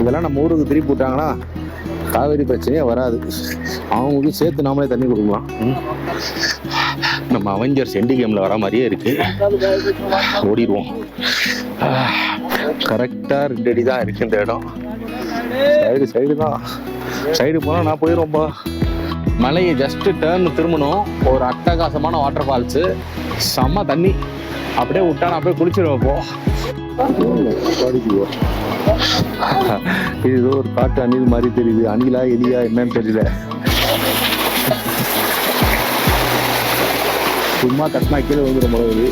இதெல்லாம் நம்ம ஊருக்கு திருப்பி விட்டாங்கன்னா காவேரி பிரச்சனையே வராது. அவங்களுக்கு சேர்த்து நாமளே தண்ணி கொடுக்கலாம். நம்ம அவெஞ்சர்ஸ் எண்டி கேமில் வர மாதிரியே இருக்கு. ஓடிடுவோம். கரெக்டாக ரெண்டு அடி தான் இருக்கு இந்த இடம். சைடு சைடு தான். சைடு போனால் நான் போயிடுவோம்ப்பா மலையை ஜஸ்ட் டேர்ன் திரும்பணும். ஒரு அட்டகாசமான வாட்டர் ஃபால்ஸு செம்ம தண்ணி. அப்படியே விட்டா நான் அப்படியே குளிச்சிருவேன் இப்போ இது ஏதோ ஒரு காட்டு அணில் மாதிரி தெரியுது. அணிலா எலியா என்னன்னு தெரியல. சும்மா தட்டினா கீழே வந்துடும் போது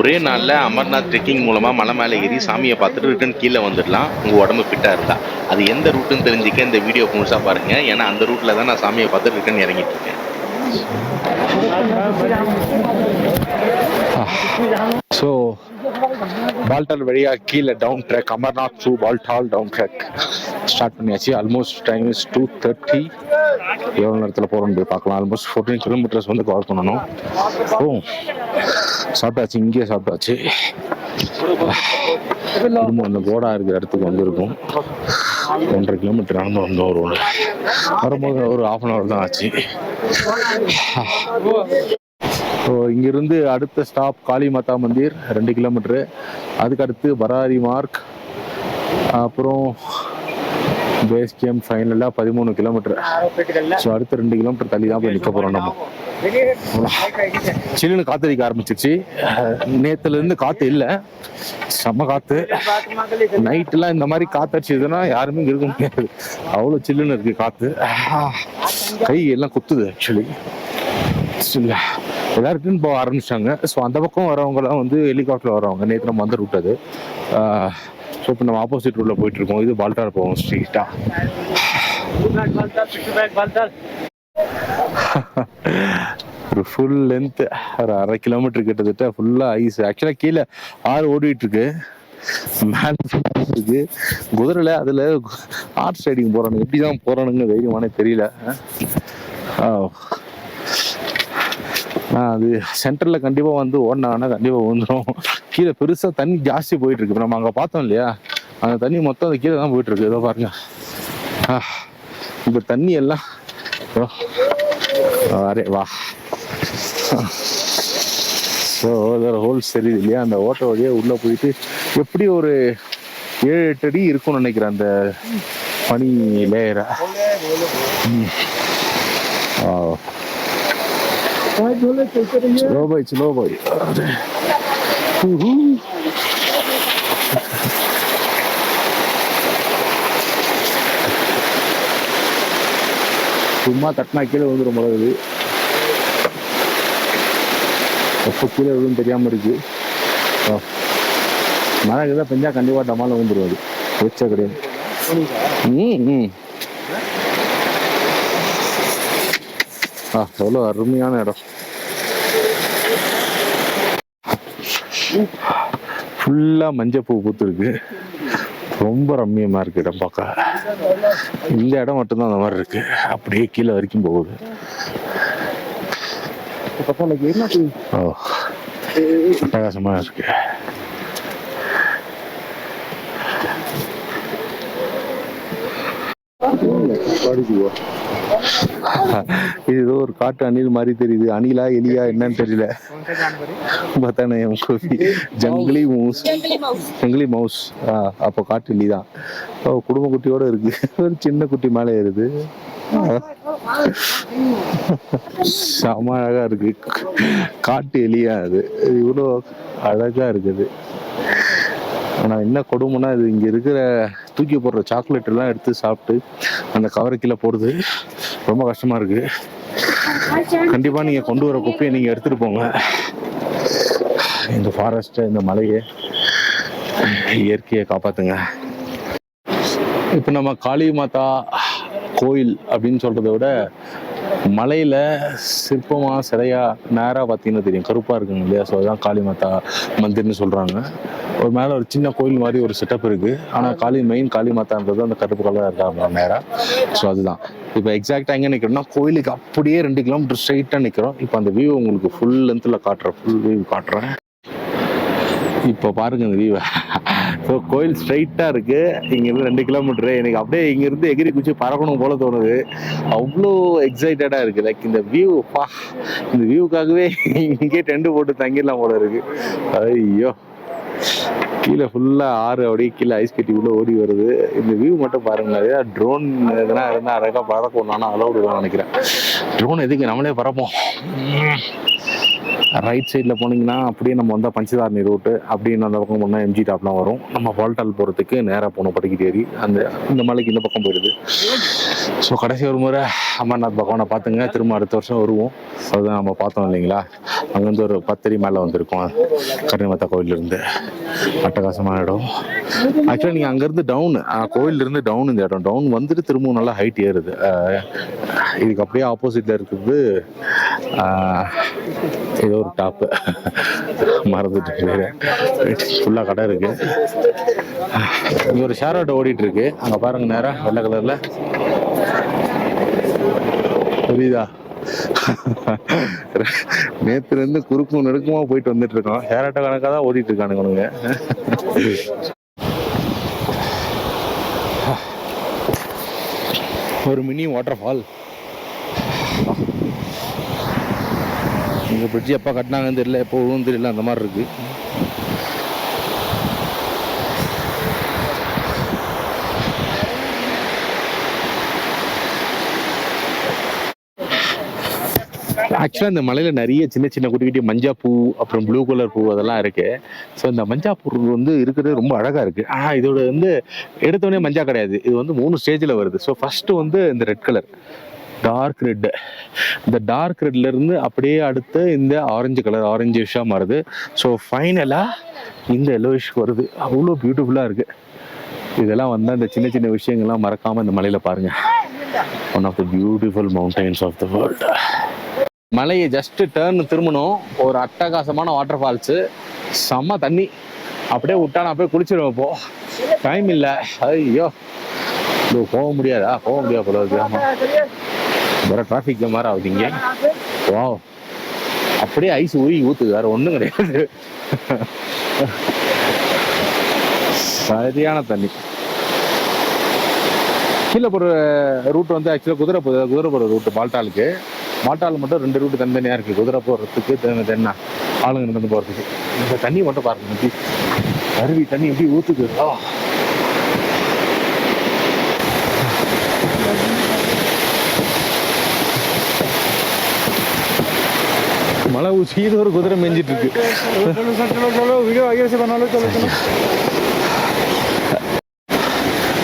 ஒரே நாளில் அமர்நாத் ட்ரெக்கிங் மூலமாக மலை மேலே ஏறி சாமியை பார்த்துட்டு ரிட்டன் கீழே வந்துடலாம். உங்கள் உடம்பு ஃபிட்டாக இருந்தா. அது எந்த ரூட்டுன்னு தெரிஞ்சுக்க இந்த வீடியோ முழுசாக பாருங்கள் ஏன்னா அந்த ரூட்டில் தான் நான் சாமியை பார்த்து ரிட்டன் இறங்கிட்டு இருக்கேன். ஸோ பால்டால் வழியாக கீழே down track Amarnath to Baltal down track start பண்ணியாச்சு. Almost time is two thirty எவ்வளோ நேரத்தில் போகிறோம்னு போய் பார்க்கலாம். ஆல்மோஸ்ட் ஃபோர்டீன் கிலோமீட்டர்ஸ் வந்து கவர் பண்ணணும். ஓ சாப்பிட்டாச்சு. இங்கேயே சாப்பிட்டாச்சு. திரும்ப அந்த கோடா இருக்கிற இடத்துக்கு வந்திருக்கும். ஒன்றரை கிலோமீட்டர் நடந்து வந்தோம் ஒரு வரும்போது ஒரு ஹாஃப் அன் ஹவர் தான் ஆச்சு. ஸோ இங்கிருந்து அடுத்த ஸ்டாப் காளி மாதா மந்திர் ரெண்டு கிலோமீட்ரு அதுக்கடுத்து பராரி மார்க் அப்புறம் பேஸ் கேம் ஃபைனலாக பதிமூணு கிலோமீட்டர் ஸோ அடுத்த ரெண்டு கிலோமீட்டர் தள்ளி தான் போய் நிற்க போகிறோம் நம்ம. சில்லுன்னு காத்தடிக்க ஆரம்பிச்சிருச்சு. நேற்றுலேருந்து காற்று இல்லை. செம்ம காற்று நைட்டுலாம் இந்த மாதிரி காத்தடிச்சதுன்னா யாருமே இருக்க முடியாது. அவ்வளோ சில்லுன்னு இருக்குது காற்று கை எல்லாம் குத்துது ஆக்சுவலி இல்லை எல்லாரும் ரிட்டர்ன் போக ஆரம்பிச்சிட்டாங்க. ஸோ அந்த பக்கம் வரவங்கலாம் வந்து ஹெலிகாப்டர் வரவங்க. நேற்று நம்ம வந்த ரூட் அது. ஸோ இப்போ நம்ம ஆப்போசிட் ரூட்ல போயிட்டு இருக்கோம் இது பால்டார் போவோம் ஸ்ட்ரீட்டா ஒரு ஃபுல் லென்த் ஒரு அரை கிலோமீட்டர் கிட்டத்தட்ட ஃபுல்லாக ஐஸ் ஆக்சுவலாக கீழே ஆறு ஓடிட்டு இருக்கு மேல இருக்கு. குதிரைல அதுல ஹார்ஸ் ரைடிங் போறானுங்க. எப்படி தான் போறானுங்க தைரியமானே தெரியல. ஆ, அது சென்டர்ல கண்டிப்பா வந்து ஓடினாங்கன்னா கண்டிப்பா வந்துடும் கீழே பெருசா தண்ணி ஜாஸ்தி போயிட்டு இருக்கு நம்ம அங்க பார்த்தோம் இல்லையா? அந்த தண்ணி மொத்தம் அது கீழே தான் போயிட்டு இருக்கு ஏதோ பாருங்க. ஆ, இப்ப தண்ணி எல்லாம் அரே வா. ஸோ ஹோல்ஸ் தெரியுது இல்லையா? அந்த ஓட்ட வழியே உள்ள போயிட்டு எப்படி ஒரு ஏழு எட்டு அடி இருக்கும்னு நினைக்கிறேன் அந்த பனி லேயரை ஸ்லோ பாய் ஸ்லோ பாய் சும்மா தட்டினா கீழே வந்துடும் மிளகுது எப்போ கீழே விழுன்னு தெரியாமல் இருக்கு. மழை கிட்ட பெஞ்சா கண்டிப்பாக டமால வந்துடும் அது. வச்ச கிடையாது ம் ம். ஆ எவ்வளோ அருமையான இடம். ஃபுல்லா மஞ்சள் பூ பூத்துருக்கு. ரொம்ப ரம்மியமா இருக்கு இடம் பார்க்க. இந்த இடம் மட்டும்தான் அந்த மாதிரி இருக்கு. அப்படியே கீழே வரைக்கும் போகுது. ஓ இருக்கு. இது ஏதோ ஒரு காட்டு அணில் மாதிரி தெரியுது. அணிலா எலியா என்னன்னு தெரியல. பார்த்தானே ஜங்கிலி மவுஸ். ஜங்கிலி மவுஸ். அப்போ காட்டு எலி தான். ஓ குடும்ப குட்டியோட இருக்கு. ஒரு சின்ன குட்டி மேலே ஏறுது. செம அழகா இருக்கு. காட்டு எலியா அது. இவ்வளோ அழகா இருக்குது. ஆனா என்ன கொடுமைனா இது இங்க இருக்கிற தூக்கி போடுற சாக்லேட் எல்லாம் எடுத்து சாப்பிட்டு அந்த கவரை கீழே போடுறது ரொம்ப கஷ்டமா இருக்கு. கண்டிப்பா நீங்க கொண்டு வர குப்பையை நீங்க எடுத்துட்டு போங்க. இந்த ஃபாரஸ்ட்டை இந்த மலையை இயற்கையை காப்பாத்துங்க. இப்போ நம்ம காளி மாதா கோயில் அப்படின்னு சொல்றதை விட மலையில் சிற்பமாக சிறையாக நேராக பார்த்தீங்கன்னா தெரியும். கருப்பாக இருக்குங்க இல்லையா? ஸோ அதுதான் காளிமாதா மந்திர்னு சொல்கிறாங்க ஒரு மேலே ஒரு சின்ன கோயில் மாதிரி ஒரு செட்டப் இருக்குது ஆனால் காளி மெயின் காளிமாதான்றது அந்த கருப்பு கலராக இருக்காங்க நேராக ஸோ அதுதான். இப்போ எக்ஸாக்டாக எங்கே நிற்கிறோம்னா கோயிலுக்கு அப்படியே ரெண்டு கிலோமீட்டர் ஸ்ட்ரைட்டாக நிற்கிறோம் இப்போ அந்த வியூ உங்களுக்கு ஃபுல் லென்த்தில் காட்டுறேன் ஃபுல் வியூ காட்டுறேன். இப்போ பாருங்க இந்த வியூவை ஸோ கோயில் ஸ்ட்ரைட்டாக இருக்கு. இங்கேருந்து ரெண்டு கிலோமீட்டர் எனக்கு அப்படியே இங்கேருந்து எகிரி குச்சி பறக்கணும் போல தோணுது. அவ்வளோ எக்ஸைட்டடா இருக்கு. லைக் இந்த வியூ பா இந்த வியூக்காகவே இங்கே டென்ட் போட்டு தங்கிடலாம் போல இருக்கு. ஐயோ. கீழே ஃபுல்லா ஆறு அப்படியே கீழே ஐஸ் கட்டி உள்ளே ஓடி வருது. இந்த வியூ மட்டும் பாருங்களேன். ஏதாவது ட்ரோன் எதனா இருந்தால் அழகாக பறக்கும். நானும் அலௌடு நினைக்கிறேன். ட்ரோன் எதுக்கு? நம்மளே பறப்போம். ரைட் சைடில் போனீங்கன்னா அப்படியே நம்ம வந்தால் பஞ்சதாரணி ரூட்டு அப்படின்னு அந்த பக்கம் போனால் எம்ஜி டாப்லாம் வரும். நம்ம பால்டால் போகிறதுக்கு நேராக போகணும் படிக்கிட்டேரி அந்த இந்த மலைக்கு இந்த பக்கம் போயிடுது. ஸோ கடைசி ஒரு முறை அமர்நாத் பகவானை பார்த்துங்க. திரும்ப அடுத்த வருஷம் வருவோம். அதுதான் நம்ம பார்த்தோம் இல்லைங்களா? அங்கேருந்து ஒரு பத்தடி மேலே வந்திருக்கோம். கருணிமத்தா கோயிலிருந்து. அட்டகாசமான இடம். ஆக்சுவலாக நீங்கள் அங்கேருந்து டவுன் கோயிலிருந்து டவுன் இந்த இடம். டவுன் வந்துட்டு திரும்பவும் நல்லா ஹைட் ஏறுது. இதுக்கு அப்படியே ஆப்போசிட்டில் இருக்கிறது ஏதோ ஒரு டாப்பு மறந்துட்டு ஃபுல்லாக கடை இருக்கு. இங்கே ஒரு ஷேர் ஆட்டோ ஓடிட்டு இருக்கு. அங்கே பாருங்க நேராக வெள்ளை கலரில். புரியுதா? நேத்துல இருந்து குறுக்கும் நெருக்கமா போயிட்டு வந்துட்டு இருக்கோம் ஷேர் கணக்கா கணக்காக தான் ஓடிட்டு இருக்கானுங்க ஒரு மினி வாட்டர் ஃபால் இந்த பிரிட்ஜ் எப்போ கட்டினாங்கன்னு தெரியல எப்போ விழுவும் தெரியல அந்த மாதிரி இருக்கு. ஆக்சுவலாக இந்த மலையில் நிறைய சின்ன சின்ன குட்டி குட்டி மஞ்சா பூ அப்புறம் ப்ளூ கலர் பூ அதெல்லாம் இருக்கு. ஸோ இந்த மஞ்சா பூ வந்து இருக்கிறது ரொம்ப அழகாக இருக்கு. ஆனால் இதோட வந்து எடுத்தோடனே மஞ்சா கிடையாது. இது வந்து மூணு ஸ்டேஜில் வருது. ஸோ ஃபஸ்ட்டு வந்து இந்த ரெட் கலர் டார்க் ரெட் இந்த டார்க் ரெட்ல இருந்து அப்படியே அடுத்து இந்த ஆரஞ்சு கலர் ஆரஞ்சு விஷா மாறுது. ஸோ ஃபைனலாக இந்த எல்லோயிஷ்க்கு வருது. அவ்வளோ பியூட்டிஃபுல்லாக இருக்கு. இதெல்லாம் வந்து அந்த சின்ன சின்ன விஷயங்கள்லாம் மறக்காமல் இந்த மலையில் பாருங்க. One of the beautiful mountains of the world மலையை ஜஸ்ட் டேர்ன் திரும்பணும். ஒரு அட்டகாசமான வாட்டர் ஃபால்ஸு செம்ம தண்ணி. அப்படியே விட்டா நான் போய் குளிச்சிருவேன் இப்போ. டைம் இல்லை. ஐயோ. இதோ போக முடியாதா? போக முடியாது போல இருக்கு. வேற டிராஃபிக் மாதிரி ஆகுது இங்கே. வா அப்படியே ஐஸ் ஊறி ஊத்துது. வேற ஒண்ணும் கிடையாது. சரியான தண்ணி. கீழே போகிற ரூட் வந்து ஆக்சுவலாக குதிரை போ- குதிரை போகிற ரூட் பால்டாலுக்கு. மாட்டால் மட்டும் ரெண்டு ரூட்டு தனித்தனியாக இருக்குது குதிரை போடுறதுக்கு தென்னா. ஆளுங்க நடந்து போகிறதுக்கு இந்த தண்ணி மட்டும் பாருங்க எப்படி அருவி தண்ணி எப்படி ஊற்றுக்கு மழை ஊசியில் ஒரு குதிரை மெஞ்சிட்டு இருக்கு.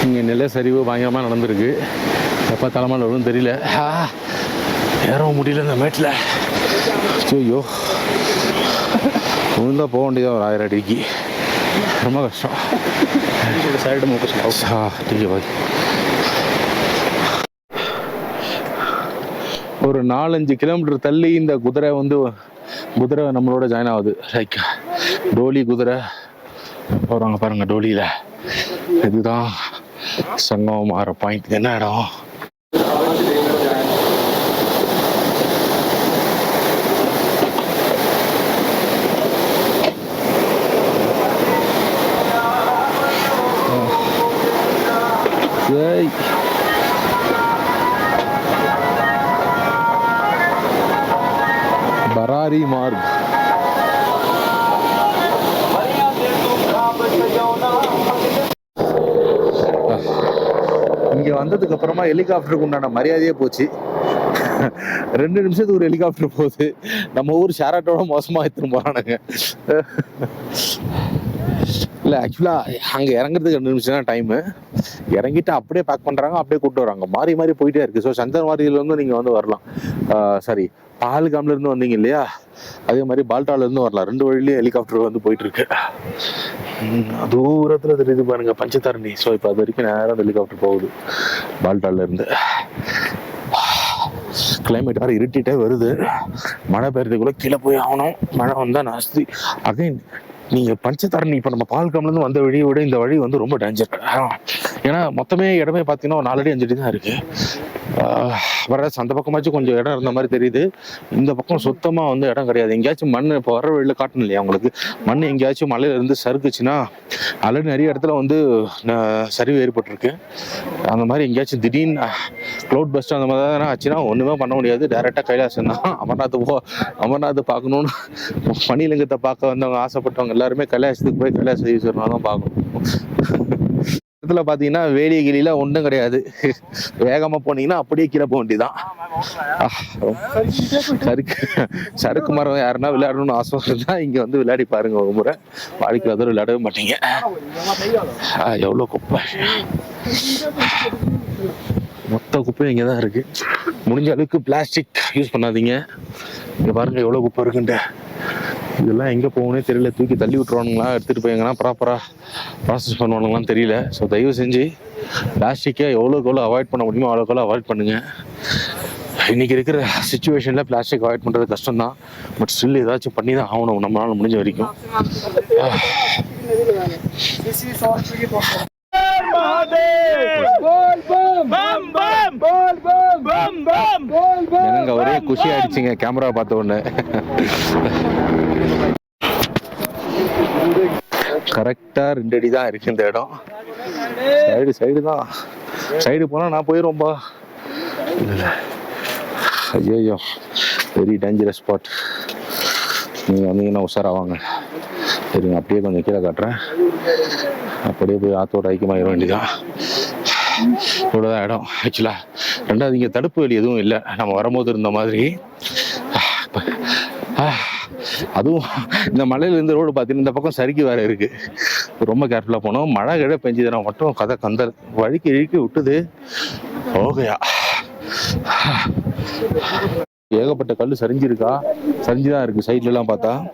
இங்கே நில சரிவு பயங்கரமாக நடந்திருக்கு. எப்போ தலைமையில் தெரியல. ஏறவும் முடியல இந்த மேட்டில் ஐயோ விழுந்தால் போக வேண்டியதான் ஒரு ஆயிரம் அடிக்கு. ரொம்ப கஷ்டம். சைடு மூக்க சொல்லுங்க ஒரு நாலஞ்சு கிலோமீட்டர் தள்ளி இந்த குதிரை வந்து குதிரை நம்மளோட ஜாயின் ஆகுது. லைக் டோலி குதிரை. போகிறாங்க பாருங்கள் டோலியில். இதுதான் சங்கம் மாற பாயிண்ட் என்ன இடம்? ஏய் பராரி மார்க் இங்க வந்ததுக்கு அப்புறமா ஹெலிகாப்டருக்கு உண்டான மரியாதையே போச்சு. ரெண்டு நிமிஷத்துக்கு ஒரு ஹெலிகாப்டர் போகுது. நம்ம ஊர் ஷேராட்டோட மோசமா எடுத்துன்னு போறானுங்க இல்ல ஆக்சுவலா அங்க இறங்குறதுக்கு ரெண்டு நிமிஷம் தான் டைம் இறங்கிட்டு அப்படியே பேக் பண்றாங்க அப்படியே கூட்டு வராங்க. மாறி மாறி போயிட்டே இருக்கு. ஸோ சந்தர்வாரியில இருந்து நீங்க வந்து வரலாம். சாரி பால்காம்ல இருந்து வந்தீங்க இல்லையா? அதே மாதிரி பால்டால இருந்து வரலாம். ரெண்டு வழியிலயும் ஹெலிகாப்டர் வந்து போயிட்டு இருக்கு தூரத்துல தெரியுது பாருங்க பஞ்சதாரணி. ஸோ இப்போ அது வரைக்கும் நேரம் ஹெலிகாப்டர் போகுது பால்டால இருந்து கிளைமேட் வேறு இருட்டிட்டே வருது. மழை பெய்யறதுக்குள்ள கீழே போய் ஆகணும். மழை வந்தால் நாஸ்தி அகைன் நீங்கள் பஞ்சதாரணி இப்போ நம்ம பால்காம்லேருந்து வந்த வழியை விட இந்த வழி வந்து ரொம்ப டேஞ்சர் ஏன்னா மொத்தமே இடமே பார்த்தீங்கன்னா ஒரு நாலடி அஞ்சடி தான் இருக்கு. வர அந்த பக்கமாச்சும் கொஞ்சம் இடம் இருந்த மாதிரி தெரியுது. இந்த பக்கம் சுத்தமாக வந்து இடம் கிடையாது. எங்கேயாச்சும் மண் இப்போ வர வழியில் காட்டணும் இல்லையா உங்களுக்கு? மண் எங்கேயாச்சும் மலையில இருந்து சறுக்குச்சுன்னா ஆல்ரெடி நிறைய இடத்துல வந்து சரிவு ஏற்பட்டிருக்கு. அந்த மாதிரி எங்கேயாச்சும் திடீர்னு க்ளவுட் பஸ்ட் அந்த மாதிரி தான் ஆச்சுன்னா ஒன்றுமே பண்ண முடியாது. டேரெக்டாக கைலாசம் தான் அமர்நாத் போ அமர்நாத் பார்க்கணுன்னு மணிலிங்கத்தை பார்க்க வந்தவங்க ஆசைப்பட்டவங்க எல்லாருமே கைலாசத்துக்கு போய் கைலாச ஈஸ்வரனா தான் பார்க்கணும். இடத்துல பார்த்தீங்கன்னா வேலி கிளியில ஒன்றும் கிடையாது. வேகமாக போனீங்கன்னா அப்படியே கீழே போக வேண்டியதான் சறுக்கு சறுக்கு மரம் யாருன்னா விளையாடணும்னு ஆசை இருந்தா இங்க வந்து விளையாடி பாருங்க ஒரு முறை. வாழ்க்கையில் அதுவும் விளையாடவே மாட்டீங்க. எவ்வளோ குப்பை. மொத்த குப்பையும் இங்கே தான் இருக்கு. முடிஞ்ச அளவுக்கு பிளாஸ்டிக் யூஸ் பண்ணாதீங்க. இங்க பாருங்க எவ்வளோ குப்பை இருக்குன்ட்டு. இதெல்லாம் எங்கே போகணும்னே தெரியல. தூக்கி தள்ளி விட்டுருவானுங்களா? எடுத்துகிட்டு போய் ப்ராப்பராக ப்ராசஸ் பண்ணுவானுங்களான்னு தெரியல. ஸோ தயவு செஞ்சு பிளாஸ்டிக்கை எவ்வளோக்கு எவ்வளோ அவாய்ட் பண்ண முடியுமோ அவ்வளோக்கு எவ்வளோ அவாய்ட் பண்ணுங்க. இன்னைக்கு இருக்கிற சுச்சுவேஷனில் பிளாஸ்டிக் அவாய்ட் பண்ணுறது கஷ்டம் தான் பட் ஸ்டில் ஏதாச்சும் பண்ணி தான் ஆகணும். நம்மளால முடிஞ்ச வரைக்கும். எனக்கு ஒரே குஷி ஆயிடுச்சுங்க கேமரா பார்த்த உடனே. கரெக்டாக ரெண்டு அடி தான் இருக்கு இந்த இடம். சைடு சைடு தான். சைடு போனால் நான் போயிடுவோம்பா ஐயோ வெரி டேஞ்சரஸ் ஸ்பாட் நீங்கள் வந்தீங்கன்னா உஷாராவாங்க. சரிங்க அப்படியே கொஞ்சம் கீழே காட்டுறேன். அப்படியே போய் ஆத்தோட ஐக்கியமாயிட வேண்டியதான் இவ்வளோதான் இடம். ஆக்சுவலாக ரெண்டாவது இங்கே தடுப்பு வழி எதுவும் இல்லை. நம்ம வரும்போது இருந்த மாதிரி. அதுவும் இந்த மலையிலேருந்து ரோடு பார்த்தீங்கன்னா இந்த பக்கம் சறுக்கி வேறு இருக்குது ரொம்ப கேர்ஃபுல்லாக போனோம் மழை கிழ பெஞ்சதுனா மட்டும் கதை கந்தல். வழிக்கு இழுக்கி விட்டுது. ஓகையா. ஏகப்பட்ட கல் சரிஞ்சிருக்கா? சரிஞ்சுதான் இருக்கு சைட்ல எல்லாம் பார்த்தா.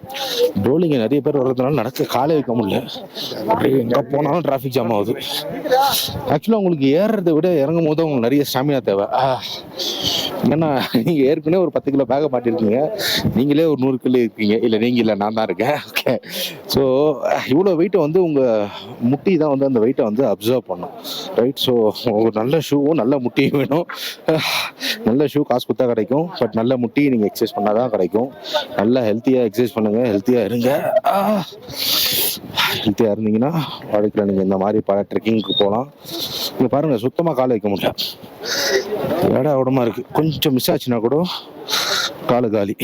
ரோலிங்க நிறைய பேர் வர்றதுனால நடக்க காலே வைக்க முடியல. அப்படியே எங்க போனாலும் டிராஃபிக் ஜாம் ஆகுது. ஆக்சுவலா உங்களுக்கு ஏறுறதை விட இறங்கும் போது உங்களுக்கு நிறைய ஸ்டாமினா தேவை. ஏன்னா நீங்க ஏற்கனவே ஒரு பத்து கிலோ பேக மாட்டிருக்கீங்க. நீங்களே ஒரு நூறு கிலோ இருக்கீங்க. இல்லை நீங்க இல்லை நான் தான் இருக்கேன். ஓகே ஸோ இவ்வளோ வெயிட்டை வந்து உங்க முட்டி தான் வந்து அந்த வெயிட்டை வந்து அப்சர்வ் பண்ணும். ரைட் ஸோ ஒரு நல்ல ஷூவும் நல்ல முட்டியும் வேணும். நல்ல ஷூ காசு கொடுத்தா கிடைக்கும். பட் நல்ல முட்டி நீங்கள் எக்ஸசைஸ் பண்ணால் தான் கிடைக்கும். நல்லா ஹெல்த்தியாக எக்ஸசைஸ் பண்ணுங்க. ஹெல்த்தியாக இருங்க. Ah. ஹெல்த்தியாக இருந்தீங்கன்னா வாழ்க்கையில் நீங்கள் இந்த மாதிரி பல ட்ரெக்கிங்க்கு போகலாம் இங்கே பாருங்கள் சுத்தமாக காலை வைக்க முடியல. இட உடமா இருக்குது கொஞ்சம் மிஸ் ஆச்சுன்னா கூட காலு காலி.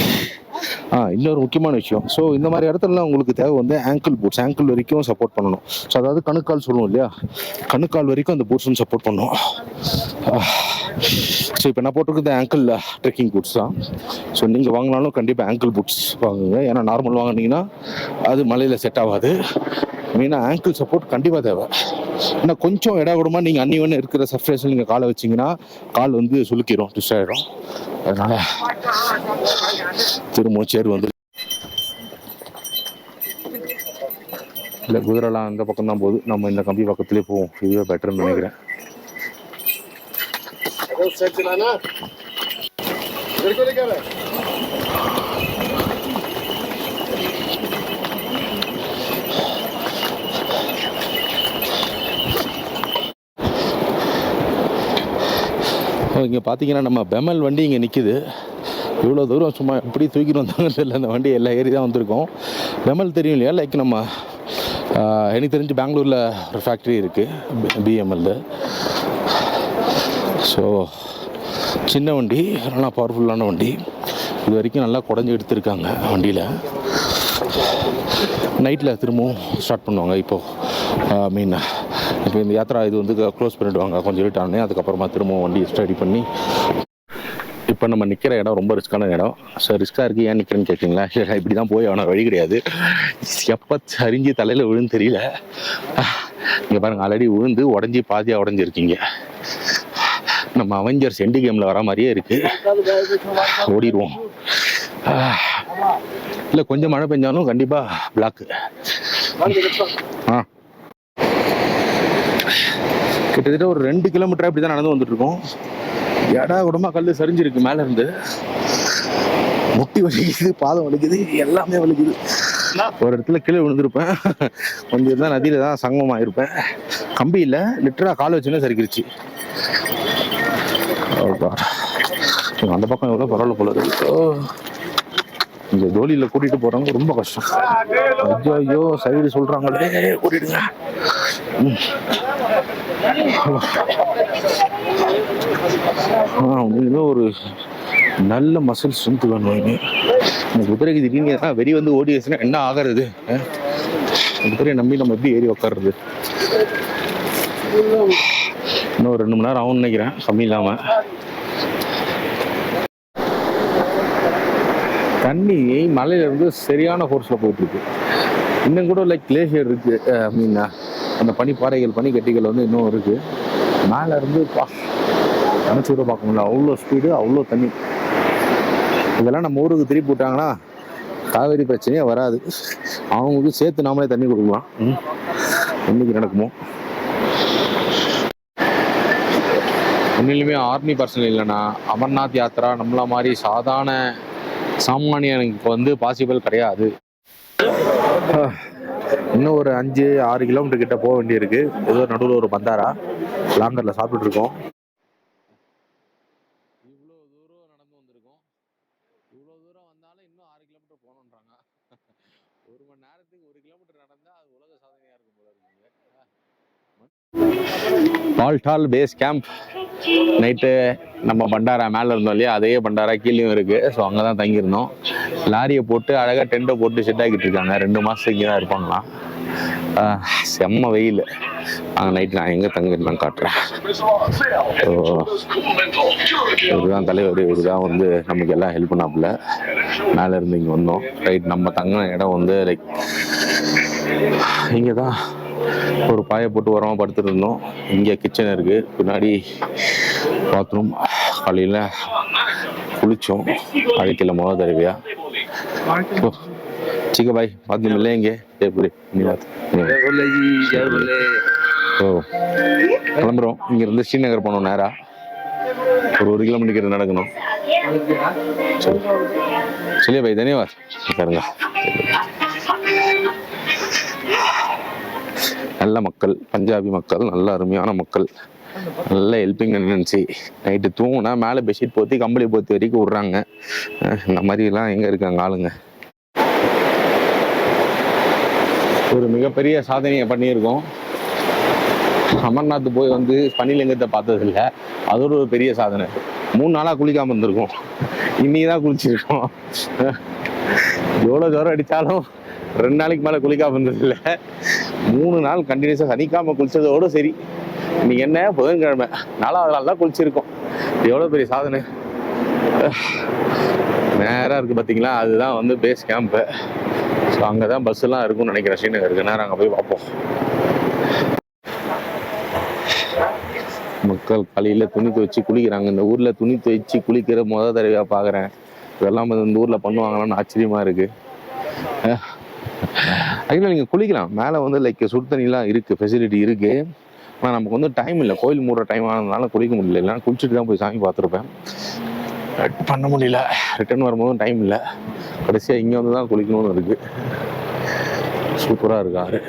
ஆ இன்னொரு முக்கியமான விஷயம். ஸோ இந்த மாதிரி இடத்துலலாம் உங்களுக்கு தேவை வந்து ஆங்கிள் பூட்ஸ் ஆங்கிள் வரைக்கும் சப்போர்ட் பண்ணணும். ஸோ அதாவது கணுக்கால் சொல்லுவோம் இல்லையா? கணுக்கால் வரைக்கும் அந்த பூட்ஸ் வந்து சப்போர்ட் பண்ணும். ஸோ இப்போ நான் போட்டிருக்கிறது ஆங்கிள் ட்ரெக்கிங் பூட்ஸ் தான். ஸோ நீங்கள் வாங்கினாலும் கண்டிப்பாக ஆங்கிள் பூட்ஸ் வாங்குங்க. ஏன்னா நார்மல் வாங்குனீங்கன்னா அது மலையில் செட் ஆகாது. மெயினாக ஆங்கிள் சப்போர்ட் கண்டிப்பாக தேவை. இன்னும் கொஞ்சம் இட கூடமா நீங்கள் அன்னிவன் இருக்கிற சர்ஃபேஸில் நீங்கள் காலை வச்சீங்கன்னா கால் வந்து சுலுக்கிடும் ட்விஸ்ட் ஆகிடும் அதனால திரும்ப சேர் வந்து இல்லை குதிரைலாம் அந்த பக்கம் தான் போகுது. நம்ம இந்த கம்பி பக்கத்துலேயே போவோம். இதுவே பெட்டர்னு நினைக்கிறேன். இங்கே பார்த்தீங்கன்னா நம்ம பெமல் வண்டி இங்கே நிற்கிது இவ்வளோ தூரம் சும்மா எப்படி தூக்கிட்டு வந்தாங்கன்னு தெரியல அந்த வண்டி எல்லா ஏறி தான் வந்திருக்கோம். பெமல் தெரியும் இல்லையா? லைக் நம்ம எனக்கு தெரிஞ்சு பெங்களூரில் ஒரு ஃபேக்ட்ரி இருக்குது பிஎம்எல்ல ஸோ சின்ன வண்டி நல்லா பவர்ஃபுல்லான வண்டி. இது வரைக்கும் நல்லா குடஞ்சி எடுத்திருக்காங்க வண்டியில். நைட்டில் திரும்பவும் ஸ்டார்ட் பண்ணுவாங்க இப்போது மீன். இப்போ இந்த யாத்ரா இது வந்து க்ளோஸ் பண்ணிடுவாங்க. கொஞ்சம் லேட் ஆனே அதுக்கப்புறமா திரும்பவும் வண்டி ஸ்டடி பண்ணி இப்போ நம்ம நிற்கிற இடம் ரொம்ப ரிஸ்க்கான இடம். ஸோ ரிஸ்க்காக இருக்குது ஏன் நிற்கிறேன்னு கேட்குறீங்களா சரி இப்படி தான் போய் அவனை வழி கிடையாது. எப்போ சரிஞ்சு தலையில் விழுந்து தெரியல. இங்கே பாருங்கள் ஆல்ரெடி விழுந்து உடஞ்சி பாதியாக உடஞ்சிருக்கீங்க. நம்ம அவெஞ்சர்ஸ் எண்டு கேமில் வர மாதிரியே இருக்குது ஓடிடுவோம். இல்லை கொஞ்சம் மழை பெஞ்சாலும் கண்டிப்பாக பிளாக்கு ஆ. கிட்டத்தட்ட ஒரு ரெண்டு கிலோமீட்டர் அப்படி தான் நடந்து வந்துட்டு இருக்கோம் எடா கூடமா கல் சரிஞ்சிருக்கு மேல இருந்து முட்டி வலிக்குது பாதம் வலிக்குது எல்லாமே வலிக்குது. ஒரு இடத்துல கீழே விழுந்திருப்பேன். கொஞ்சம் இருந்தால் நதியில தான் சங்கமம் இருப்பேன் கம்பி இல்லை லிட்டரா கால் வச்சுன்னா சரிக்கிருச்சு. அந்த பக்கம் எவ்வளோ பரவாயில்ல போல இருக்கு. ஓ. இந்த ஜோலியில் கூட்டிட்டு போறவங்க ரொம்ப கஷ்டம். ஐயோ ஐயோ சைடு சொல்றாங்களே கூட்டிடுங்க. இன்னும் ஒரு நல்ல மசில் ஸ்ட்ரென்த் வேணும் இந்த குதிரைக்கு திடீர்னு எதனா வெறி வந்து ஓடி வச்சுன்னா என்ன ஆகிறது? குதிரையை நம்பி நம்ம எப்படி ஏறி உக்காடுறது இன்னும் ஒரு ரெண்டு மணி நேரம் ஆகும்னு நினைக்கிறேன். கம்மி இல்லாம. தண்ணி மலையில இருந்து சரியான ஃபோர்ஸ்ல போயிட்டு இருக்கு. இன்னும் கூட லைக் கிளேசியர் இருக்கு. ஐ மீன். அந்த பனிப்பாறைகள் பனிக்கட்டிகள் வந்து இன்னும் இருக்கு. மேல இருந்து பா நினச்சி கூட பார்க்க முடியல. அவ்வளோ ஸ்பீடு அவ்வளோ தண்ணி. இதெல்லாம் நம்ம ஊருக்கு திருப்பி விட்டாங்கன்னா காவேரி பிரச்சனையே வராது. அவங்களுக்கு சேர்த்து நாமளே தண்ணி கொடுக்கலாம். ம். என்னைக்கு நடக்குமோ. உண்மையிலுமே ஆர்மி பர்சனல் இல்லைன்னா அமர்நாத் யாத்ரா நம்மள மாதிரி சாதாரண சாமானியனுக்கு வந்து பாசிபிள் கிடையாது. இன்னும் ஒரு அஞ்சு ஆறு கிலோமீட்டர் கிட்ட போக வேண்டியிருக்கு. ஏதோ நடுவில் ஒரு பந்தாரா? லாங்கர்ல சாப்பிட்டுட்டு இருக்கோம் இவ்வளோ தூரம் நடந்து வந்திருக்கோம். இவ்வளோ தூரம் வந்தாலும் இன்னும் ஆறு கிலோமீட்டர் போகணுன்றாங்க ஒரு மணி நேரத்துக்கு ஒரு கிலோமீட்டர் நடந்தா அது உலக சாதனையா இருக்கும் போல இருக்குங்க. பால்டால் பேஸ் கேம்ப் நைட்டு நம்ம பண்டாரா மேலே இருந்தோம் இல்லையா? அதே பண்டாரா கீழேயும் இருக்குது ஸோ அங்கே தான் தங்கியிருந்தோம். லாரியை போட்டு அழகாக டென்ட்டை போட்டு செட் ஆகிட்டு இருக்காங்க. ரெண்டு மாதத்துக்கு இங்கே தான் இருப்பாங்களாம் செம்ம வெயில். அங்கே நைட் நான் எங்கே தங்கிருந்தேன் காட்டுறேன். ஸோ இவர் தலைவர். இவர் தான் வந்து நமக்கு எல்லாம் ஹெல்ப் பண்ணாப்புல. மேலே இருந்து இங்கே வந்தோம். ரைட் நம்ம தங்கின இடம் வந்து லைக் இங்கே தான் ஒரு பாயை போட்டு உரமாக படுத்துட்டு இருந்தோம் இங்கே கிச்சன் இருக்குது பின்னாடி பாத்ரூம் காலையில் குளித்தோம் அழைக்கல முத தடவையா ஓ ठीक है भाई बाद में मिलेंगे जयपुरी धन्यवाद बोले जी जय बोले ஓ கிளம்புறோம் இங்கிருந்து ஸ்ரீநகர் போனோம் நேரா ஒரு ஒரு கிலோமீட்டர் கிட்ட நடக்கணும் சரி चलिए भाई धन्यवाद பாருங்க நல்ல மக்கள் பஞ்சாபி மக்கள் நல்ல அருமையான மக்கள் நல்ல ஹெல்பிங் டெண்டன்சி நைட்டு தூங்கினா மேலே பெட்ஷீட் போத்தி கம்பளி போத்தி வரைக்கும் விட்றாங்க. இந்த மாதிரிலாம் எங்கே இருக்காங்க ஆளுங்க? ஒரு மிகப்பெரிய சாதனையை பண்ணியிருக்கோம். அமர்நாத் போய் வந்து பனிலிங்கத்தை பார்த்ததில்ல. அது ஒரு பெரிய சாதனை. மூணு நாளா குளிக்காம இருந்திருக்கோம். இன்னைக்கு தான் குளிச்சிருக்கோம் எவ்வளோ ஜுரம் அடித்தாலும் ரெண்டு நாளைக்கு மேலே குளிக்காம இருந்ததில்லை. மூணு நாள் கண்டினியூஸாக சனிக்காம குளிச்சதோட சரி. இன்னைக்கு என்ன? புதன்கிழமை. நாலாவது நாள் தான் குளிச்சிருக்கோம். எவ்வளோ பெரிய சாதனை? நேராக இருக்கு பார்த்தீங்களா அதுதான் வந்து பேஸ் கேம்ப்பு ஸோ அங்கே தான் பஸ் இருக்கும்னு நினைக்கிறேன் ஸ்ரீநகருக்கு நேரம் அங்கே போய் பார்ப்போம் மக்கள் காலையில் துணி துவைச்சு குளிக்கிறாங்க. இந்த ஊர்ல துணி துவைச்சு குளிக்கிற முத தடவையாக பாக்குறேன். இதெல்லாம் இந்த ஊரில் பண்ணுவாங்களான்னு ஆச்சரியமா இருக்கு. ஆக்சுவலாக நீங்க குளிக்கலாம். மேலே வந்து லைக் சுடு தண்ணிலாம் இருக்குது ஃபெசிலிட்டி இருக்கு. ஆனால் நமக்கு வந்து டைம் இல்லை. கோயில் மூடுற டைம் ஆனதுனால குளிக்க முடியல. இல்லைன்னா குளிச்சுட்டு தான் போய் சாமி பார்த்துருப்பேன். பண்ண முடியல. ரிட்டர்ன் வரும்போதும் டைம் இல்லை. கடைசியாக இங்கே வந்து தான் குளிக்கணும்னு இருக்குது சூப்பராக இருக்கு ஆறு.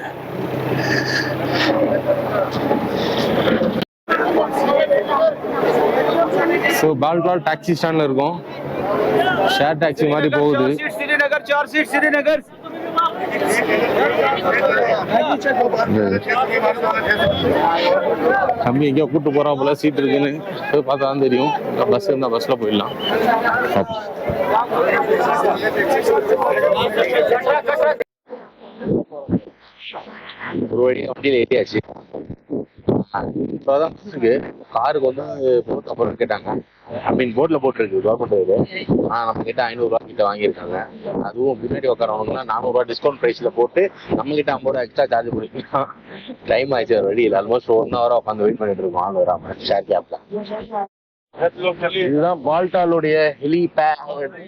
ஸோ பால்கால் டாக்ஸி ஸ்டாண்டில் இருக்கும். ஷேர் டாக்ஸி மாதிரி போகுது. ஸ்ரீநகர் சார் ஸ்ரீநகர் தம்பி எங்கேயோ கூட்டு போறா போல சீட் இருக்குன்னு. போய் பார்த்தா தான் தெரியும். பஸ் இருந்தா பஸ்ல போயிடலாம். ஒரு ஏறியாச்சு. இப்போதான் இருக்கு காருக்கு வந்து போட்டு அப்புறம் கேட்டாங்க. ஐ மீன் போட்ல போட்டிருக்கு கவர்மெண்ட் இது ஆனால் நம்ம கிட்ட ஐநூறுரூவா கிட்ட வாங்கியிருக்காங்க. அதுவும் பின்னாடி உட்காரவங்கலாம் நானூறுரூவா டிஸ்கவுண்ட் ப்ரைஸில் போட்டு நம்ம கிட்ட ஐம்பது ரூபா எக்ஸ்ட்ரா சார்ஜ் பண்ணிக்கலாம் டைம் ஆயிடுச்சு ஒரு வழி இல்லை ஆல்மோஸ்ட் ஒன் ஹவராக உட்காந்து வெயிட் பண்ணிட்டு இருக்கோம் ஆள் வராமல் ஷேர் கேப்ல இதுதான் பால்டாலுடைய ஹெலி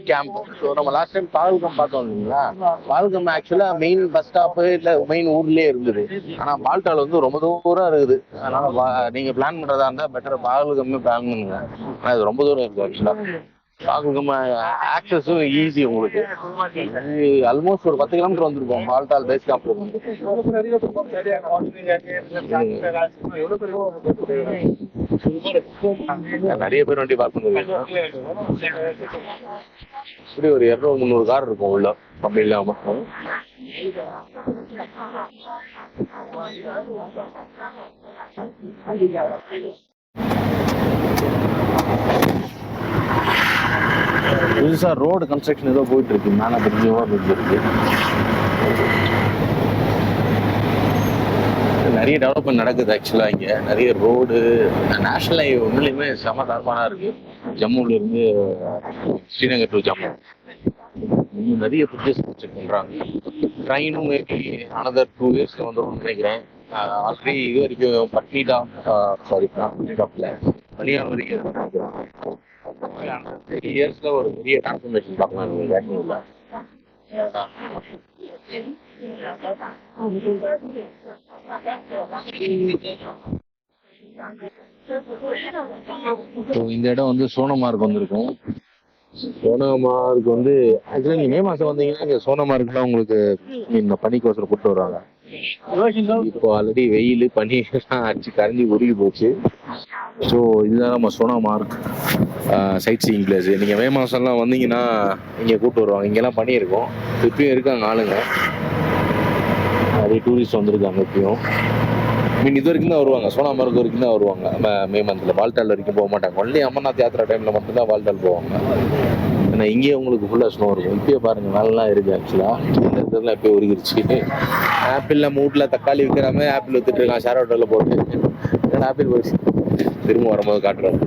கேம்ப். ஸோ நம்ம லாஸ்ட் டைம் பால்கம் பார்த்தோம் இல்லைங்களா? Pahalgam actually main bus stop இல்ல மெயின் ஊர்லயே இருந்தது. ஆனா பால்டால் வந்து ரொம்ப தூரம் இருக்குது. அதனால நீங்க பிளான் பண்றதா இருந்தா பெட்டர் பால்கம்மே பிளான் பண்ணுங்க. ஆனா இது ரொம்ப தூரம் இருக்கு ஆக்சுவலா ஆக்சஸும் ஈஸி உங்களுக்கு. ஆல்மோஸ்ட் ஒரு பத்து கிலோமீட்டர் வந்திருக்கோம் பால்டால் பேஸ் கேம்ப் நிறைய பேர் வண்டி பார்க் பண்ணுவாங்க இப்படி ஒரு இரநூறு முந்நூறு கார் இருக்கும் உள்ள. கம்மி இல்லாம. புதுசாக ரோடு கன்ஸ்ட்ரக்ஷன் ஏதோ போயிட்டு இருக்கு மேல ஓவர் பிரிட்ஜ் இருக்கு. நிறைய டெவலப்மெண்ட் நடக்குது ஆக்சுவலாக இங்கே. நிறைய ரோடு நேஷனல் ஹைவே ஒன்றுலையுமே செம தரப்பானா இருக்கு. ஜம்முல இருந்து ஸ்ரீநகர் டு ஜம்மு. இன்னும் நிறைய பிரிட்ஜஸ் பண்ணுறாங்க ட்ரெயினும் மேபி அனதர் டூ இயர்ஸ்ல வந்துடும் நினைக்கிறேன். ஆல்ரெடி இது வரைக்கும் பட்னிடா சாரி பட்னிடாப்ல கன்னியாகுமரி த்ரீ இயர்ஸ்ல ஒரு பெரிய டிரான்ஸ்ஃபர்மேஷன் பார்க்கலாம் நீங்க ஸோ இந்த இடம் வந்து சோனமார்க் வந்திருக்கும். சோனமார்க் வந்து ஆக்சுவலா நீங்க மே மாசம் வந்தீங்கன்னா இங்க சோனமார்க்லாம் உங்களுக்கு இந்த பனிக்கோசரம் கூட்டு வர்றாங்க இப்போ ஆல்ரெடி வெயில் பனி அடிச்சு கரைஞ்சி உருகி போச்சு. ஸோ இதுதான் நம்ம சோனமார்க் சைட் சீயிங் பிளேஸ் நீங்கள் மே மாதம்லாம் வந்தீங்கன்னா இங்கே கூப்பிட்டு வருவாங்க. இங்கெல்லாம் பனி இருக்கும். இப்பயும் இருக்காங்க ஆளுங்க. நிறைய டூரிஸ்ட் வந்திருக்காங்க இப்பயும். மீன் இது வரைக்கும் தான் வருவாங்க. சோனாமார்க் வரைக்கும் தான் வருவாங்க. நம்ம மே மந்தில் வால்டால் வரைக்கும் போக மாட்டாங்க. ஒன்லி அமர்நாத் யாத்திரா டைமில் மட்டும்தான் வால்டால் போவாங்க. ஏன்னா இங்கேயே உங்களுக்கு ஃபுல்லாக ஸ்னோ இருக்கும். இப்பயே பாருங்க நல்லா இருக்கு ஆக்சுவலாக இந்த இடத்துல இப்பயே உருகிருச்சு. ஆப்பிள்ல மூட்டில் தக்காளி விற்கிறாம ஆப்பிள் வித்துட்டு இருக்கான். ஷேர் ஹோட்டலில் போட்டு. ஏன்னா ஆப்பிள் போயிடுச்சு? திரும்ப வரும்போது காட்டுறாரு.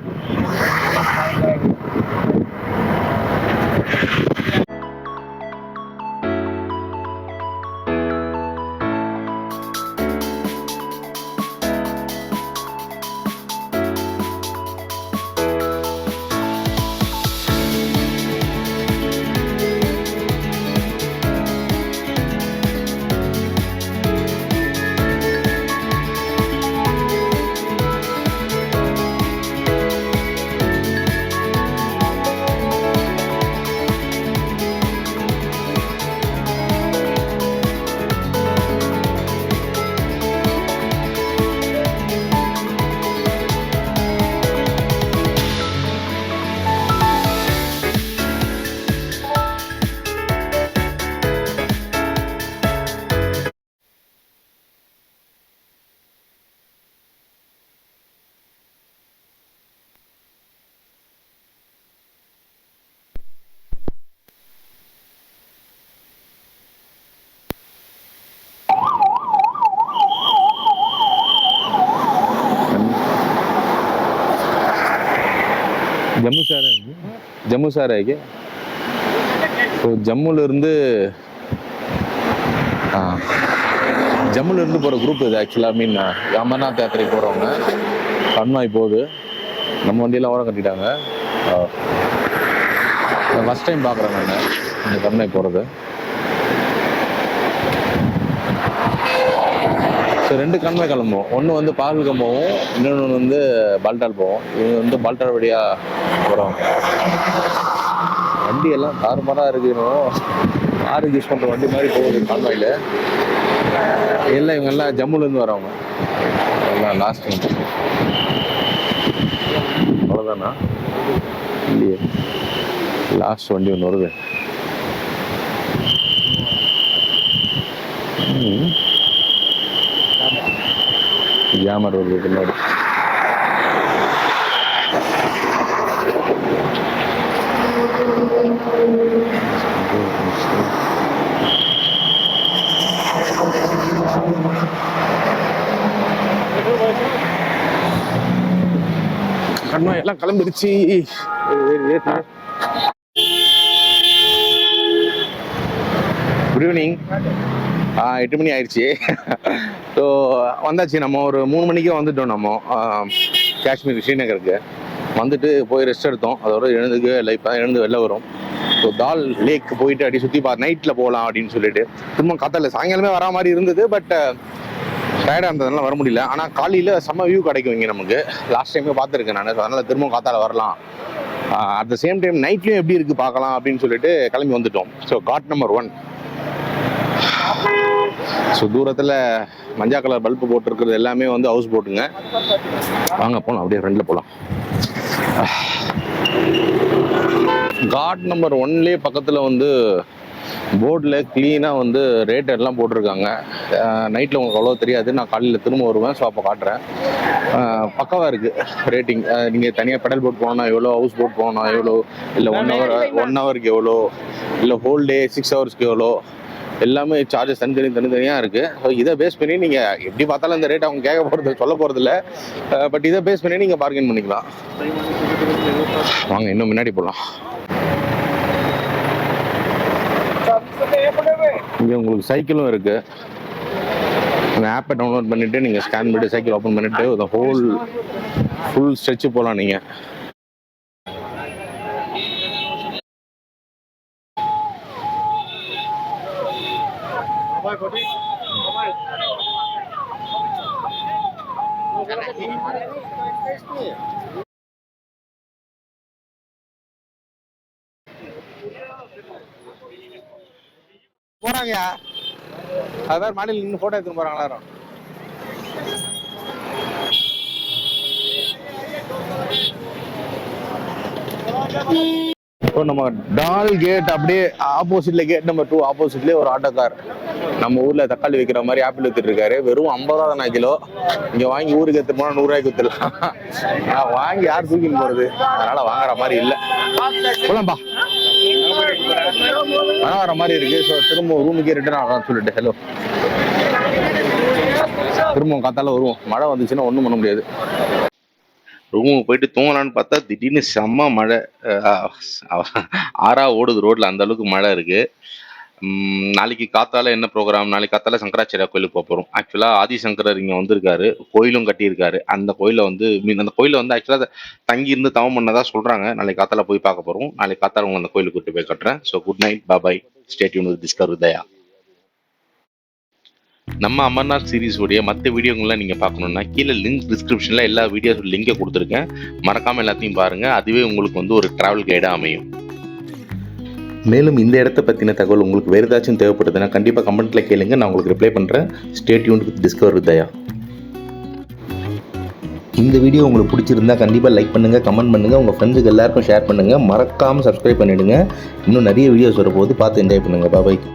ಜಮ್ಮು ಸರ್ ಹೇಗೆ ஸோ ஜம்முல இருந்து போகிற குரூப் இது ஆக்சுவலா மீன் அமர்நாத் யாத்திரைக்கு போகிறவங்க கண்மாய் போகுது. நம்ம வண்டியெல்லாம் ஓரம் கட்டிட்டாங்க. ஃபஸ்ட் டைம் பார்க்குறேன் நான். இந்த கண்மாய் போகிறது ஸோ ரெண்டு கண்மாய் கிளம்புவோம். ஒன்று வந்து பாகல்கம் போவோம் இன்னொன்று வந்து பால்டால் போவோம். இவங்க வந்து பால்டால் வழியாக போகிறோம் வண்டி எல்லாம் தாறுமாறாக இருக்கணும் காரு யூஸ் பண்ணுற வண்டி மாதிரி போகுது கான்வாயில் எல்லாம் இவங்க எல்லாம் ஜம்முலேருந்து வரவங்க. எல்லாம் லாஸ்ட் அவ்வளோதானா இல்லையே. லாஸ்ட் வண்டி ஒன்று வருது. ம். ஜாமர் வருது பின்னாடி. கண்மா எல்லாம் கிளம்பிடுச்சு. குட் ஈவினிங் எட்டு மணி ஆயிடுச்சு. ஸோ வந்தாச்சு. நம்ம ஒரு மூணு மணிக்கே வந்துட்டோம் நம்ம. காஷ்மீர் ஸ்ரீநகருக்கு. வந்துட்டு போய் ரெஸ்ட் எடுத்தோம். அதோட எழுந்துக்கு இப்போ தான் எழுந்து வெளில வரும். ஸோ தால் லேக் போயிட்டு அப்படி சுற்றி பா நைட்டில் போகலாம் அப்படின்னு சொல்லிட்டு. திரும்ப காத்தால சாயங்காலமே வரா மாதிரி இருந்தது. பட் டயர்டாக இருந்ததுனால வர முடியல. ஆனால் காலையில் செம்ம வியூ கிடைக்கும் இங்கே நமக்கு. லாஸ்ட் டைமே பார்த்துருக்கேன் நான். அதனால் திரும்ப காத்தால வரலாம். அட் த சேம் டைம் நைட்லேயும் எப்படி இருக்குது பார்க்கலாம் அப்படின்னு சொல்லிட்டு கிளம்பி வந்துட்டோம். So God number one so தூரத்தில் மஞ்சள் கலர் பல்பு போட்டிருக்கிறது எல்லாமே வந்து ஹவுஸ் போட்டுங்க வாங்க போகலாம் அப்படியே ஃப்ரெண்டில் போகலாம் காட் நம்பர் ஒன்லேயே பக்கத்தில் வந்து போர்டில் க்ளீனாக வந்து ரேட் எல்லாம் போட்டிருக்காங்க. நைட்டில் உங்களுக்கு அவ்வளோ தெரியாது. நான் காலையில் திரும்ப வருவேன். ஸோ அப்போ காட்டுறேன். பக்கவாக இருக்குது ரேட்டிங் நீங்கள் தனியாக பெடல் போட் போகணும்னா எவ்வளோ ஹவுஸ் போட் போகணும்னா எவ்வளோ இல்லை ஒன் ஹவர் ஒன் ஹவருக்கு எவ்வளோ இல்லை ஹோல் டே சிக்ஸ் ஹவர்ஸ்க்கு எவ்வளோ எல்லாமே சார்ஜஸ் தனித்தனி தனித்தனியாக இருக்குது ஸோ இதை பேஸ் பண்ணி நீங்கள் எப்படி பார்த்தாலும் இந்த ரேட் அவங்க கேட்க போகிறது சொல்ல போகிறது இல்லை பட் இதை பேஸ் பண்ணி நீங்கள் பார்கெயின் பண்ணிக்கலாம். வாங்க இன்னும் முன்னாடி போகலாம் இங்கே உங்களுக்கு சைக்கிளும் இருக்குது அந்த ஆப்பை டவுன்லோட் பண்ணிவிட்டு நீங்கள் ஸ்கேன் பண்ணிட்டு சைக்கிள் ஓப்பன் பண்ணிவிட்டு ஹோல் ஃபுல் ஸ்ட்ரெச்சு போகலாம் நீங்கள் போறாங்க அதான் மாநில மாடியில் நின்று ஃபோட்டோ எடுத்துன்னு போகிறாங்களா இப்போ நம்ம டால் கேட் அப்படியே ஆப்போசிட்ல கேட் நம்பர் டூ ஆப்போசிட்லேயே ஒரு ஆட்டோ கார் நம்ம ஊர்ல தக்காளி விற்கிற மாதிரி ஆப்பிள் வித்துட்டு இருக்காரு. வெறும் ஐம்பது ரூபா தானே கிலோ. இங்க வாங்கி ஊருக்கு எடுத்து போனா நூறு ரூபாய்க்கு வித்துடலாம். நான் வாங்கி யார் தூக்கின்னு போறது? அதனால வாங்குற மாதிரி இல்ல. போலாம்பா. பணம் வர மாதிரி இருக்கு. ஸோ திரும்ப ரூமுக்கே ரிட்டர்ன் ஆகலாம் சொல்லிட்டு. ஹலோ திரும்ப காத்தால வருவோம். மழை வந்துச்சுன்னா ஒன்றும் பண்ண முடியாது. ரூமுக்கு போயிட்டு தூங்கலான்னு பார்த்தா திடீர்னு செம்ம மழை. ஆறா ஓடுது ரோட்ல. அந்த அளவுக்கு மழை இருக்கு. நாளைக்கு காத்தால என்ன ப்ரோக்ராம் நாளைக்கு காத்தால சங்கராச்சாரியா கோயிலுக்கு போக போகிறோம் ஆக்சுவலாக ஆதிசங்கரர் இங்கே வந்திருக்காரு. கோயிலும் கட்டியிருக்காரு. அந்த கோயிலில் வந்து மீன் அந்த கோயிலில் வந்து ஆக்சுவலாக தங்கி இருந்து தவம் பண்ணதா சொல்கிறாங்க நாளைக்கு காத்தால போய் பார்க்க போகிறோம் நாளைக்கு காத்தால உங்களை அந்த கோயிலுக்கு கூட்டு போய் கட்டுறேன். So good night bye bye stay யூன் டிஸ்கவர் தயா நம்ம அமர்நாத் சீரீஸ் உடைய மற்ற வீடியோங்கள்லாம் நீங்கள் பார்க்கணுன்னா கீழே லிங்க் டிஸ்கிரிப்ஷனில் எல்லா வீடியோஸ் லிங்கை கொடுத்துருக்கேன். மறக்காமல் எல்லாத்தையும் பாருங்கள் அதுவே உங்களுக்கு வந்து ஒரு ட்ராவல் கைடாக அமையும். மேலும் இந்த இடத்த பற்றின தகவல் உங்களுக்கு வேறு ஏதாச்சும் தேவைப்படுதுன்னா கண்டிப்பாக கமெண்ட்டில் கேளுங்க. நான் உங்களுக்கு ரிப்ளை பண்ணுறேன் ஸ்டேட் யூன் வித் டிஸ்கவர் வித் இந்த வீடியோ உங்களுக்கு பிடிச்சிருந்தா கண்டிப்பாக லைக் பண்ணுங்கள் கமெண்ட் பண்ணுங்கள் உங்கள் ஃப்ரெண்ட்ஸுக்கு எல்லாருக்கும் ஷேர் பண்ணுங்கள் மறக்காமல் சப்ஸ்கிரைப் பண்ணிவிடுங்க இன்னும் நிறைய வீடியோஸ் வரப்போகுது. பார்த்து என்ஜாய் பண்ணுங்கள் பாபாய்க்கு